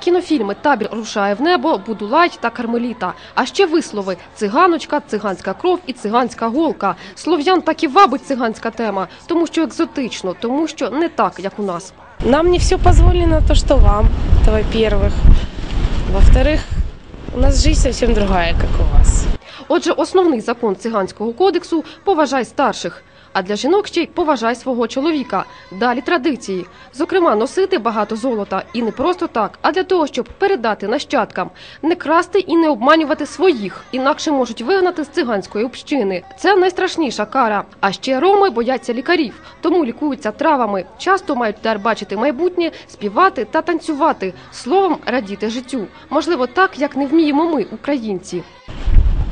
Кінофільми Табір рушає в небо, Будулай та Кармеліта. А ще вислови циганочка, циганська кров і циганська голка. Слов'ян так і вабить циганська тема, тому що екзотично, тому що не так, як у нас. Нам не все позволено, то что вам, это во-первых. Во-вторых, у нас жизнь совсем другая, как у вас. Отже, основний закон циганського кодексу поважай старших. А для жінок ще й поважай свого чоловіка. Далі традиції. Зокрема, носити багато золота. І не просто так, а для того, щоб передати нащадкам. Не красти і не обманювати своїх, інакше можуть вигнати з циганської общини. Це найстрашніша кара. А ще роми бояться лікарів, тому лікуються травами. Часто мають дар бачити майбутнє, співати та танцювати. Словом, радіти життю. Можливо, так, як не вміємо ми, українці.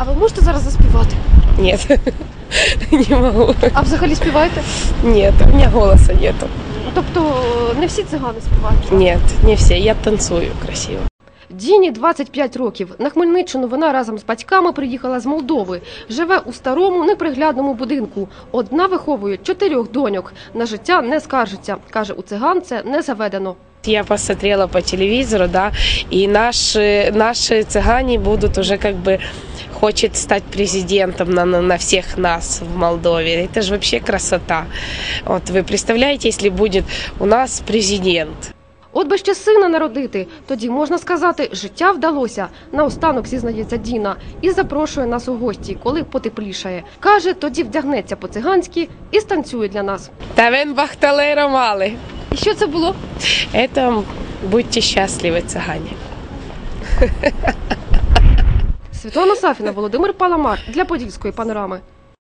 А ви можете зараз заспівати? Нет, не могу. А взагалі співаєте? Нет, у меня голоса нету. Тобто не всі цигани співають. Нет, не все. Я танцую красиво. Діні 25 років. На Хмельниччину вона разом з батьками приїхала з Молдови. Живе у старому неприглядному будинку. Одна виховує чотирьох доньок. На життя не скаржиться. Каже, у циган це не заведено. Я посмотрела по телевизору, да, и наши, наши цыгане будут уже как бы хочет стать президентом на, на, на всех нас в Молдове. Это же вообще красота. Вот вы представляете, если будет у нас президент. От би ще сина народити, тоді можна сказати, життя вдалося. Наостанок зізнається Діна і запрошує нас у гості, коли потеплішає. Каже, тоді вдягнеться по-циганськи і станцює для нас. Тавен бахталей мали. І що це було? Это будьте счастливы, цыгане. Світлана Сафіна, Володимир Паламар для Подільської панорами.